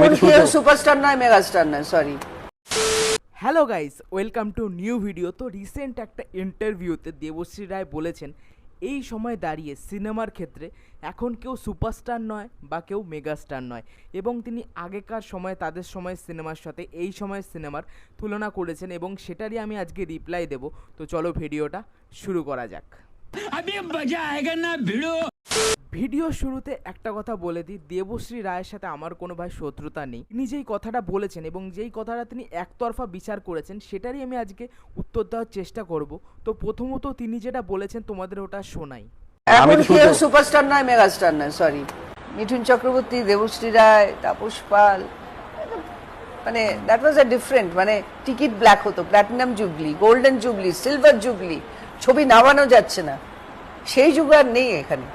কেউ সুপারস্টার নয় মেগাস্টার নয় sorry hello guys welcome to new video তো রিসেন্ট একটা ইন্টারভিউতে দেবশ্রী রায় বলেছেন এই সময় দাঁড়িয়ে সিনেমার ক্ষেত্রে এখন কেউ সুপারস্টার নয় বা কেউ মেগাস্টার নয়। এবং তিনি আগেকার সময় তাদের সময় সিনেমার সাথে এই সময়ের সিনেমার তুলনা করেছেন এবং সেটারই আমি আজকে রিপ্লাই দেব। তো চলো ভিডিওটা শুরু করা যাক। আমি মজা আয়েগা না ভিড়ো ভিডিও শুরুতে একটা কথা বলে দিই দেবশ্রী রায়ের সাথে আমার কোনো ভাই শত্রুতা নেই। তিনি যেই কথাটা বলেছেন এবং যেই কথাটা তিনি একতরফা বিচার করেছেন সেটারই আমি আজকে উত্তর দেওয়ার চেষ্টা করব। তো প্রথমত তিনি যেটা বলেছেন তোমাদের ওটা শোনাই। আমি এখন কেউ সুপারস্টার নয় মেগাস্টার নয় সরি মিঠুন চক্রবর্তী দেবশ্রী রায় তাপস পাল মানে দ্যাট ওয়াজ আ ডিফারেন্ট মানে টিকিট ব্ল্যাক হতো platinum jubilee golden jubilee silver jubilee ছবি নামানো যাচ্ছে না। সেই যুগ আর নেই এখানে।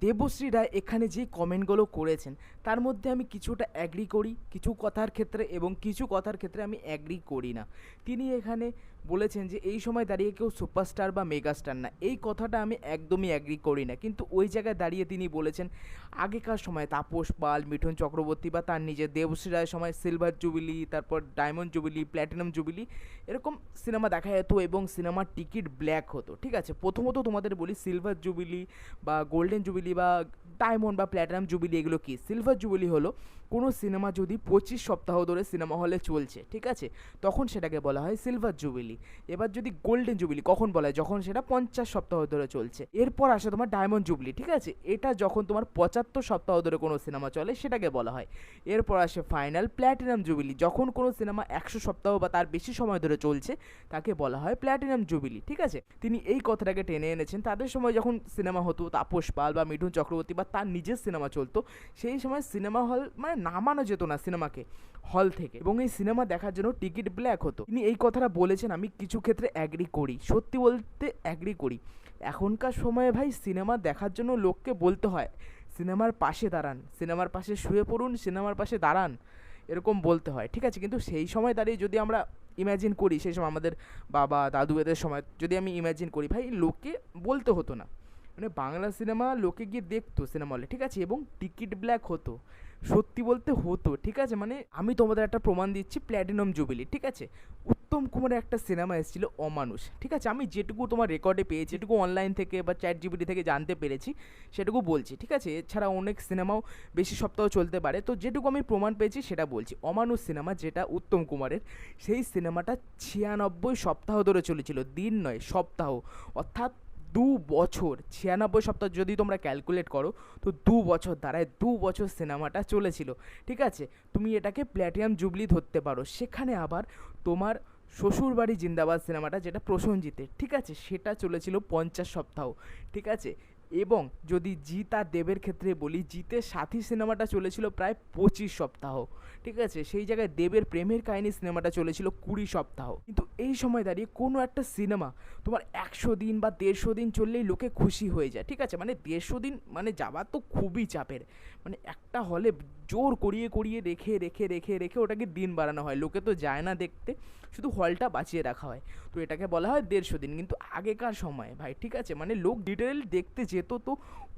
দেবশ্রী রায় এখানে যে কমেন্টগুলো করেছেন, তার মধ্যে আমি কিছুটা অ্যাগ্রি করি। কিছু কথার ক্ষেত্রে এবং কিছু কথার ক্ষেত্রে আমি অ্যাগ্রি করি না। তিনি এখানে বলেছেন যে, এই সময় দাঁড়িয়ে কেউ সুপারস্টার বা মেগাস্টার না। এই কথাটা আমি একদমই অ্যাগ্রি করি না। কিন্তু ওই জায়গায় দাঁড়িয়ে তিনি বলেছেন, আগেকার সময় তাপস পাল, মিঠুন চক্রবর্তী বা তার নিজের দেবশ্রী রায়ের সময় সিলভার জুবিলি তারপর ডায়মন্ড জুবিলি প্ল্যাটিনাম জুবিলি এরকম সিনেমা দেখা যেত এবং সিনেমার টিকিট ব্ল্যাক হতো। ঠিক আছে? প্রথমত তোমাদের বলি সিলভার জুবিলি বা গোল্ডেন জুবিলি বা ডায়মন্ড বা প্ল্যাটিনাম জুবিলি এগুলো কি? সিলভার জুবিলি হলো কোনো সিনেমা যদি পঁচিশ সপ্তাহ ধরে সিনেমা হলে চলছে, ঠিক আছে? তখন সেটাকে বলা হয় সিলভার জুবিলি। এবার যদি গোল্ডেন জুবিলি, কখন বলা হয়? যখন সেটা পঞ্চাশ সপ্তাহ ধরে চলছে। এরপর আসে তোমার ডায়মন্ড জুবলি, ঠিক আছে? এটা যখন তোমার পঁচাত্তর সপ্তাহ ধরে কোনো সিনেমা চলে, সেটাকে বলা হয়। এরপর আসে ফাইনাল প্ল্যাটিনাম জুবিলি। যখন কোনো সিনেমা একশো সপ্তাহ বা তার বেশি সময় ধরে চলছে, তাকে বলা হয় প্ল্যাটিনাম জুবিলি, ঠিক আছে? তিনি এই কথাটাকে টেনে এনেছেন। তাদের সময় যখন সিনেমা হতো, তাপস পাল বা মিঠুন চক্রবর্তী বা তার নিজের সিনেমা চলতো, সেই সময় সিনেমা হল মানে নামানো যেত না সিনেমাকে হল থেকে। এবং এই সিনেমা দেখার জন্য টিকিট ব্ল্যাক হতো। তিনি এই কথাটা বলেছেন, আমি কিছু ক্ষেত্রে অ্যাগ্রি করি। সত্যি বলতে অ্যাগ্রি করি। এখনকার সময়ে ভাই সিনেমা দেখার জন্য লোককে বলতে হয়, সিনেমার পাশে দাঁড়ান, সিনেমার পাশে শুয়ে পড়ুন, সিনেমার পাশে দাঁড়ান। এরকম বলতে হয়, ঠিক আছে? কিন্তু সেই সময় দাঁড়িয়ে যদি আমরা ইম্যাজিন করি, সেই সময় আমাদের বাবা, দাদু এদের সময় যদি আমি ইম্যাজিন করি, ভাই লোককে বলতে হতো না। মানে বাংলা সিনেমা লোকে গিয়ে দেখতো সিনেমা হলে, ঠিক আছে? এবং টিকিট ব্ল্যাক হতো। সত্যি বলতে হতো, ঠিক আছে? মানে আমি তোমাদের একটা প্রমাণ দিচ্ছি, প্ল্যাটিনাম জুবিলি, ঠিক আছে? উত্তম কুমারের একটা সিনেমা এসেছিল অমানুষ, ঠিক আছে? আমি যেটুকু তোমার রেকর্ডে পেয়েছি, যেটুকু অনলাইন থেকে বা চ্যাট জিবিটি থেকে জানতে পেরেছি, সেটুকু বলছি, ঠিক আছে? এছাড়া অনেক সিনেমাও বেশি সপ্তাহ চলতে পারে, তো যেটুকু আমি প্রমাণ পেয়েছি সেটা বলছি। অমানুষ সিনেমা যেটা উত্তম কুমারের, সেই সিনেমাটা ছিয়ানব্বই সপ্তাহ ধরে চলেছিল, দিন নয়, সপ্তাহ। অর্থাৎ দু বছর, ছিয়ানব্বই সপ্তাহ যদি তোমরা ক্যালকুলেট করো, তো দু বছর দাঁড়ায়, দু বছর সিনেমাটা চলেছিল, ঠিক আছে? তুমি এটাকে প্ল্যাটিনাম জুবলি ধরতে পারো। সেখানে আবার তোমার শ্বশুরবাড়ি জিন্দাবাদ সিনেমাটা, যেটা প্রসেনজিতের ঠিক আছে? সেটা চলেছিল পঞ্চাশ সপ্তাহ, ঠিক আছে? এবং যদি জিৎ আর দেবের ক্ষেত্রে বলি জিতের সাথী সিনেমাটা চলেছিল প্রায় পঁচিশ সপ্তাহ। ঠিক আছে? সেই জায়গায় দেবের প্রেমের কাহিনী সিনেমাটা চলেছিল কুড়ি সপ্তাহ। কিন্তু এই সময় দাঁড়িয়ে কোনো একটা সিনেমা তোমার একশো দিন বা দেড়শো দিন চললেই লোকে খুশি হয়ে যায়। ঠিক আছে? মানে দেড়শো দিন মানে যাওয়া তো খুবই চাপের। মানে একটা হলে জোর করিয়ে করিয়ে রেখে রেখে রেখে রেখে ওটাকে দিন বাড়ানো হয়। লোকে তো যায় না দেখতে, শুধু হলটা বাঁচিয়ে রাখা হয়। তো এটাকে বলা হয় দেড়শো দিন। কিন্তু আগেকার সময় ভাই, ঠিক আছে? মানে লোক ডিটেল দেখতে যেত তো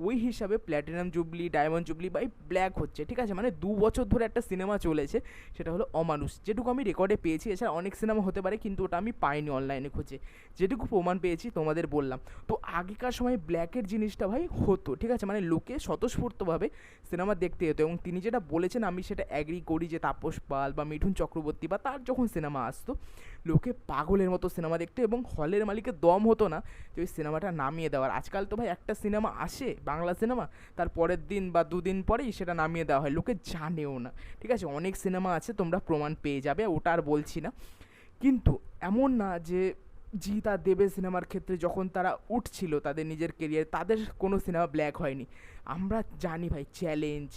ওই হিসাবে প্ল্যাটিনাম জুবলি ডায়মন্ড জুবলি বাই ব্ল্যাক হচ্ছে, ঠিক আছে? মানে দু বছর ধরে একটা সিনেমা চলেছে, সেটা হলো অমানুষ। যেটুকু আমি রেকর্ডে পেয়েছি, এছাড়া অনেক সিনেমা হতে পারে, কিন্তু ওটা আমি পাইনি অনলাইনে খুঁজে। যেটুকু প্রমাণ পেয়েছি, তোমাদের বললাম। তো আগেকার সময় ব্ল্যাকের জিনিসটা ভাই হতো, ঠিক আছে? মানে লোকে স্বতঃস্ফূর্তভাবে সিনেমা দেখতে যেত, এবং তিনি যেটা বলেছেন, আমি সেটা অ্যাগ্রি করি যে তাপস পাল বা মিঠুন চক্রবর্তী বা তার যখন সিনেমা আসতো, লোকে পাগলের মতো সিনেমা দেখতো, এবং হলের মালিকের দম হতো না যে ওই সিনেমাটা নামিয়ে দেওয়ার। আজকাল তো ভাই একটা সিনেমা আসে বাংলা সিনেমা, তার পরের দিন বা দুদিন পরেই সেটা নামিয়ে দেওয়া হয়। লোকে জানেও না। ঠিক আছে? অনেক সিনেমা আছে, তোমরা প্রমাণ পেয়ে যাবে, ওটা আর বলছি না। কিন্তু এমন না যে জিৎ আর দেবের সিনেমার ক্ষেত্রে যখন তারা উঠছিল তাদের নিজের কেরিয়ার তাদের কোনো সিনেমা ব্ল্যাক হয়নি। আমরা জানি ভাই চ্যালেঞ্জ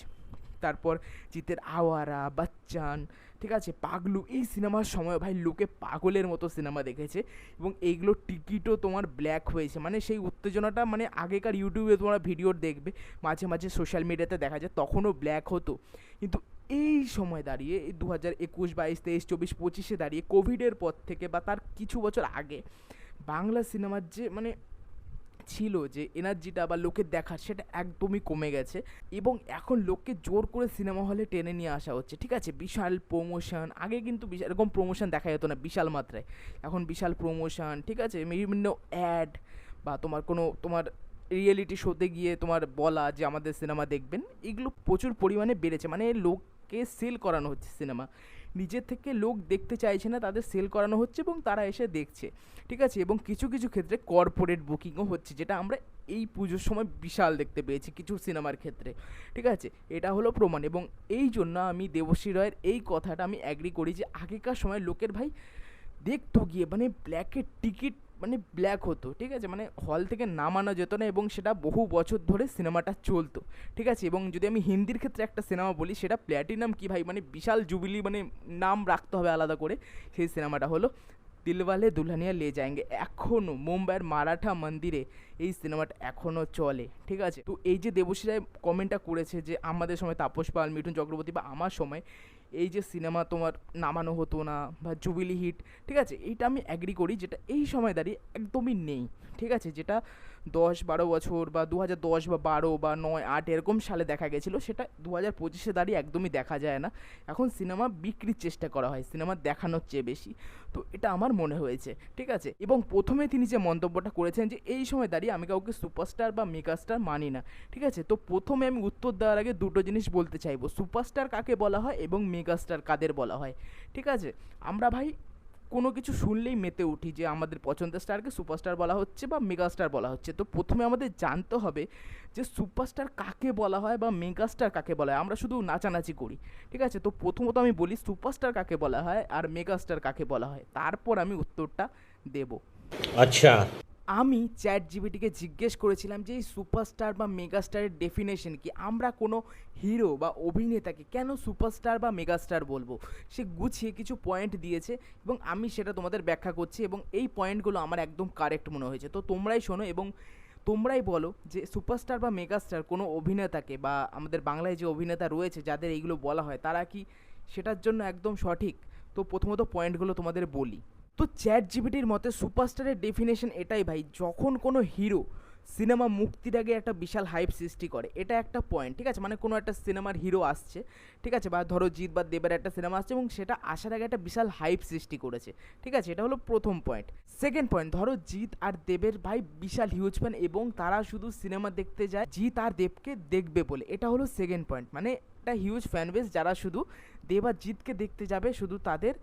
তারপর জিতের আওয়ারা, বাচ্চান, ঠিক আছে? পাগলু, এই সিনেমার সময় ভাই লোকে পাগলের মতো সিনেমা দেখেছে এবং এইগুলো টিকিটও তোমার ব্ল্যাক হয়েছে। মানে সেই উত্তেজনাটা মানে আগেকার ইউটিউবে তোমরা ভিডিও দেখবে, মাঝে মাঝে সোশ্যাল মিডিয়াতে দেখা যায় তখনও ব্ল্যাক হতো। কিন্তু এই সময় দাঁড়িয়ে, এই দু হাজার একুশ, বাইশ, তেইশ, চব্বিশ, পঁচিশে দাঁড়িয়ে কোভিডের পর থেকে বা তার কিছু বছর আগে বাংলা সিনেমার যে মানে ছিল যে এনার্জিটা বা লোকের দেখার সেটা একদমই কমে গেছে এবং এখন লোককে জোর করে সিনেমা হলে টেনে নিয়ে আসা হচ্ছে, ঠিক আছে? বিশাল প্রমোশন আগে কিন্তু বিশাল এরকম প্রমোশন দেখা যেত না, বিশাল মাত্রায়। এখন বিশাল প্রমোশন ঠিক আছে? বিভিন্ন অ্যাড বা তোমার কোনো, তোমার রিয়েলিটি শোতে গিয়ে তোমার বলা যে আমাদের সিনেমা দেখবেন, এগুলো প্রচুর পরিমাণে বেড়েছে। মানে লোককে সেল করানো হচ্ছে সিনেমা নিজের থেকে লোক দেখতে চাইছে না, তাদের সেল করানো হচ্ছে এবং তারা এসে দেখছে। ঠিক আছে? এবং কিছু কিছু ক্ষেত্রে কর্পোরেট বুকিংও হচ্ছে, যেটা আমরা এই পুজোর সময় বিশাল দেখতে পেয়েছি কিছু সিনেমার ক্ষেত্রে। ঠিক আছে? এটা হলো প্রমাণ এবং এই জন্য আমি দেবশ্রী রয়ের এই কথাটা আমি অ্যাগ্রি করি যে আগেকার সময় লোকের ভাই দেখতো গিয়ে মানে ব্ল্যাকের টিকিট মানে ব্ল্যাক হতো, ঠিক আছে? মানে হল থেকে নামানো যেত না এবং সেটা বহু বছর ধরে সিনেমাটা চলতো, ঠিক আছে? এবং যদি আমি হিন্দির ক্ষেত্রে একটা সিনেমা বলি, সেটা প্ল্যাটিনাম কী ভাই? মানে বিশাল জুবিলি মানে নাম রাখতে হবে আলাদা করে। সেই সিনেমাটা হলো দিলওয়ালে দুলহানিয়া লে যায়েঙ্গে। এখনও মুম্বাইয়ের মারাঠা মন্দিরে এই সিনেমাটা এখনও চলে, ঠিক আছে? তো এই যে দেবশ্রী রায় কমেন্টটা করেছে যে, আমাদের সময় তাপস পাল, মিঠুন চক্রবর্তী বা আমার সময় এই যে সিনেমা তোমার নামানো হতো না বা জুবিলি হিট, ঠিক আছে? এইটা আমি অ্যাগ্রি করি যেটা এই সময় দাঁড়িয়ে একদমই নেই। ঠিক আছে, যেটা দশ বারো বছর বা দু হাজার দশ বা বারো বা নয়, আট এরকম সালে দেখা গেছিল, সেটা দু হাজার পঁচিশে দাঁড়িয়ে একদমই দেখা যায় না। এখন সিনেমা বিক্রির চেষ্টা করা হয়, সিনেমা দেখানোর চেয়ে বেশি। তো এটা আমার মনে হয়েছে, ঠিক আছে? এবং প্রথমে তিনি যে মন্তব্যটা করেছেন যে, এই সময় দাঁড়িয়ে আমি কাউকে সুপারস্টার বা মেগাস্টার মানি না। ঠিক আছে? তো প্রথমে আমি উত্তর দেওয়ার আগে দুটো জিনিস বলতে চাইব। সুপারস্টার কাকে বলা হয় এবং মেগাস্টার কাদের বলা হয়? ঠিক আছে? আমরা ভাই কোনো কিছু শুনলেই মেতে উঠি যে আমাদের পছন্দের স্টারকে সুপারস্টার বলা হচ্ছে বা মেগাস্টার বলা হচ্ছে। তো প্রথমে আমাদের জানতে হবে যে সুপারস্টার কাকে বলা হয় বা মেগাস্টার কাকে বলা হয়? আমরা শুধু নাচানাচি করি, ঠিক আছে? তো প্রথমত আমি বলি সুপারস্টার কাকে বলা হয় আর মেগাস্টার কাকে বলা হয়। তারপর আমি উত্তরটা দেব। আচ্ছা। আমি চ্যাট জিবিটিকে জিজ্ঞেস করেছিলাম যে এই সুপারস্টার বা মেগাস্টারের ডেফিনেশন কি? আমরা কোনো হিরো বা অভিনেতাকে কেন সুপারস্টার বা মেগাস্টার বলব? সে গুছিয়ে কিছু পয়েন্ট দিয়েছে এবং আমি সেটা তোমাদের ব্যাখ্যা করছি এবং এই পয়েন্টগুলো আমার একদম কারেক্ট মনে হয়েছে। তো তোমরাই শোনো এবং তোমরাই বলো যে সুপারস্টার বা মেগাস্টার কোনো অভিনেতাকে বা আমাদের বাংলায় যে অভিনেতা রয়েছে যাদের এইগুলো বলা হয়, তারা কি সেটার জন্য একদম সঠিক? তো প্রথমত পয়েন্টগুলো তোমাদের বলি। তো চ্যাট জিবিটির মতে সুপারস্টারের ডেফিনেশন এটাই ভাই, যখন কোনো হিরো সিনেমা মুক্তির আগে একটা বিশাল হাইপ সৃষ্টি করে, এটা একটা পয়েন্ট ঠিক আছে? মানে কোনো একটা সিনেমার হিরো আসছে, ঠিক আছে? বা ধরো জিৎ বা দেবের একটা সিনেমা আসছে এবং সেটা আসার আগে একটা বিশাল হাইপ সৃষ্টি করেছে, ঠিক আছে? এটা হলো প্রথম পয়েন্ট সেকেন্ড পয়েন্ট ধরো জিৎ আর দেবের ভাই বিশাল হিউজ ফ্যান এবং তারা শুধু সিনেমা দেখতে যায়, জিৎ আর দেবকে দেখবে বলে, এটা হলো সেকেন্ড পয়েন্ট মানে একটা হিউজ ফ্যান বেস যারা শুধু দেব আর জিৎকে দেখতে যাবে, শুধু তাদের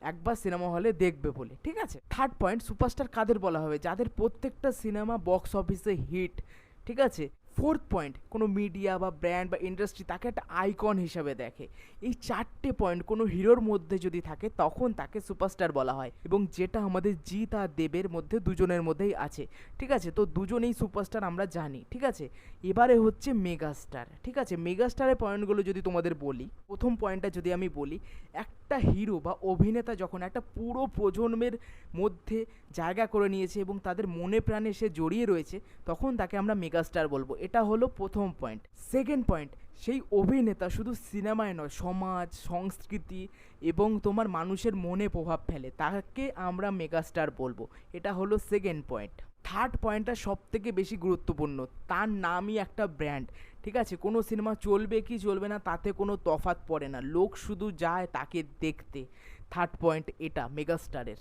একবার সিনেমা হলে দেখবে বলে, ঠিক আছে? থার্ড পয়েন্ট সুপারস্টার কাদের বলা হবে? যাদের প্রত্যেকটা সিনেমা বক্স অফিসে হিট ঠিক আছে? ফোর্থ পয়েন্ট কোনো মিডিয়া বা ব্র্যান্ড বা ইন্ডাস্ট্রি তাকে একটা আইকন হিসাবে দেখে। এই চারটে পয়েন্ট কোনো হিরোর মধ্যে যদি থাকে, তখন তাকে সুপারস্টার বলা হয় এবং যেটা আমাদের জিৎ আর দেবের মধ্যে দুজনের মধ্যেই আছে। ঠিক আছে? তো দুজনেই সুপারস্টার আমরা জানি। ঠিক আছে? এবারে হচ্ছে মেগাস্টার ঠিক আছে? মেগাস্টারের পয়েন্টগুলো যদি তোমাদের বলি, প্রথম পয়েন্টটা যদি আমি বলি, একটা হিরো বা অভিনেতা যখন একটা পুরো প্রজন্মের মধ্যে জায়গা করে নিয়েছে এবং তাদের মনে প্রাণে সে জড়িয়ে রয়েছে, তখন তাকে আমরা মেগাস্টার বলব। এটা হলো প্রথম পয়েন্ট সেকেন্ড পয়েন্ট সেই অভিনেতা শুধু সিনেমায় নয়, সমাজ, সংস্কৃতি এবং তোমার মানুষের মনে প্রভাব ফেলে। তাকে আমরা মেগাস্টার বলব। এটা হলো সেকেন্ড পয়েন্ট থার্ড পয়েন্টটা সব থেকে বেশি গুরুত্বপূর্ণ, তার নামই একটা ব্র্যান্ড ঠিক আছে? কোনো সিনেমা চলবে কি চলবে না, তাতে কোনো তফাৎ পড়ে না। লোক শুধু যায় তাকে দেখতে। থার্ড পয়েন্ট এটা মেগাস্টারের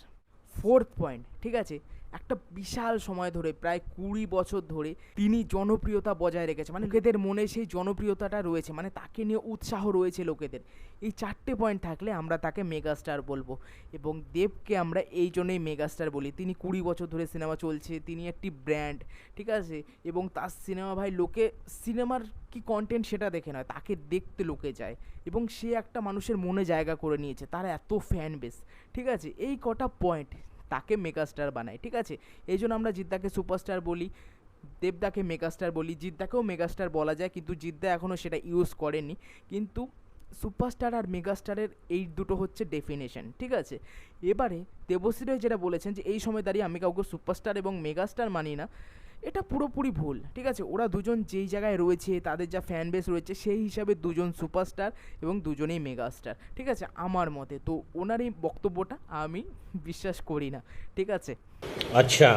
ফোর্থ পয়েন্ট ঠিক আছে? একটা বিশাল সময় ধরে, প্রায় কুড়ি বছর ধরে তিনি জনপ্রিয়তা বজায় রেখেছে মানে লোকেদের মনে সেই জনপ্রিয়তাটা রয়েছে মানে তাকে নিয়ে উৎসাহ রয়েছে লোকেদের। এই চারটে পয়েন্ট থাকলে আমরা তাকে মেগাস্টার বলব এবং দেবকে আমরা এই জন্যই মেগাস্টার বলি। তিনি কুড়ি বছর ধরে সিনেমা চলছে, তিনি একটি ব্র্যান্ড ঠিক আছে? এবং তার সিনেমা ভাই লোকে সিনেমার কি কন্টেন্ট সেটা দেখে নয়, তাকে দেখতে লোকে যায় এবং সে একটা মানুষের মনে জায়গা করে নিয়েছে, তার এত ফ্যান বেস ঠিক আছে? এই কটা পয়েন্ট তাকে মেগাস্টার বানায়, ঠিক আছে? এই জন্য আমরা জিদ্দাকে সুপারস্টার বলি, দেবদাকে মেগাস্টার বলি। জিদ্দাকেও মেগাস্টার বলা যায়, কিন্তু জিদ্দা এখনও সেটা ইউজ করেনি। কিন্তু সুপারস্টার আর মেগাস্টারের এই দুটো হচ্ছে ডেফিনেশন, ঠিক আছে? এবারে দেবশ্রী যেটা বলেছেন যে, এই সময় দাঁড়িয়ে আমি কাউকে সুপারস্টার এবং মেগাস্টার মানি না। এটা পুরোপুরি ভুল ঠিক আছে? ওরা দুজন যেই জায়গায় রয়েছে তাদের যা ফ্যান বেস রয়েছে সেই হিসাবে দুজন সুপারস্টার এবং দুজনেই মেগাস্টার ঠিক আছে? আমার মতে। তো ওনার এই বক্তব্যটা আমি বিশ্বাস করি না ঠিক আছে? আচ্ছা।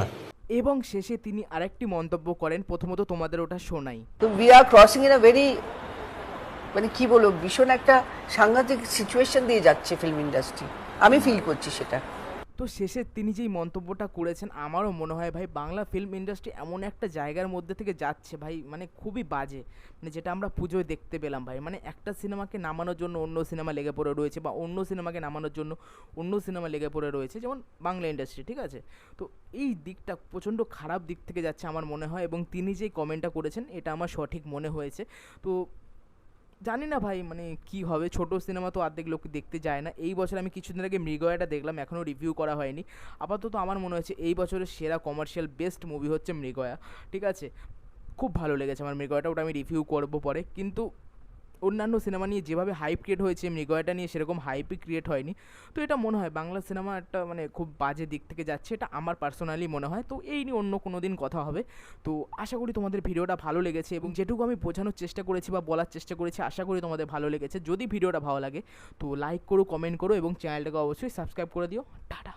এবং শেষে তিনি আরেকটি মন্তব্য করেন প্রথমত তোমাদের ওটা শোনাই। তো we are crossing in a very মানে কি বলব ভীষণ একটা সাংঘাতিক সিচুয়েশন দিয়ে যাচ্ছে ফিল্ম ইন্ডাস্ট্রি আমি ফিল করছি সেটা। তো শেষে তিনি যেই মন্তব্যটা করেছেন, আমারও মনে হয় ভাই বাংলা ফিল্ম ইন্ডাস্ট্রি এমন একটা জায়গার মধ্যে থেকে যাচ্ছে ভাই মানে খুবই বাজে। মানে যেটা আমরা পুজোয় দেখতে পেলাম ভাই। মানে একটা সিনেমাকে নামানোর জন্য অন্য সিনেমা লেগে পড়ে রয়েছে বা অন্য সিনেমাকে নামানোর জন্য অন্য সিনেমা লেগে পড়ে রয়েছে, যেমন বাংলা ইন্ডাস্ট্রি ঠিক আছে? তো এই দিকটা প্রচণ্ড খারাপ দিক থেকে যাচ্ছে আমার মনে হয় এবং তিনি যেই কমেন্টটা করেছেন, এটা আমার সঠিক মনে হয়েছে। তো জানি না ভাই মানে কি হবে? ছোট সিনেমা তো অর্ধেক লোক দেখতে যায় না। এই বছর আমি কিছুদিন আগে মৃগয়াটা দেখলাম, এখনও রিভিউ করা হয়নি। আপাতত আমার মনে হচ্ছে এই বছরের সেরা কমার্শিয়াল বেস্ট মুভি হচ্ছে মৃগয়া, ঠিক আছে? খুব ভালো লেগেছে আমার মৃগয়াটা, ওটা আমি রিভিউ করব পরে। কিন্তু অন্যান্য সিনেমা নিয়ে যেভাবে হাইপ ক্রিয়েট হয়েছে মৃগয়াটা নিয়ে সেরকম হাইপই ক্রিয়েট হয়নি। তো এটা মনে হয় বাংলা সিনেমা একটা মানে খুব বাজে দিক থেকে যাচ্ছে, এটা আমার পার্সোনালি মনে হয়। তো এই নিয়ে অন্য কোনো দিন কথা হবে। তো আশা করি তোমাদের ভিডিওটা ভালো লেগেছে এবং যেটুকু আমি বোঝানোর চেষ্টা করেছি বা বলার চেষ্টা করেছি, আশা করি তোমাদের ভালো লেগেছে। যদি ভিডিওটা ভালো লাগে, তো লাইক করো কমেন্ট করো এবং চ্যানেলটাকে অবশ্যই সাবস্ক্রাইব করে দিও। টাটা!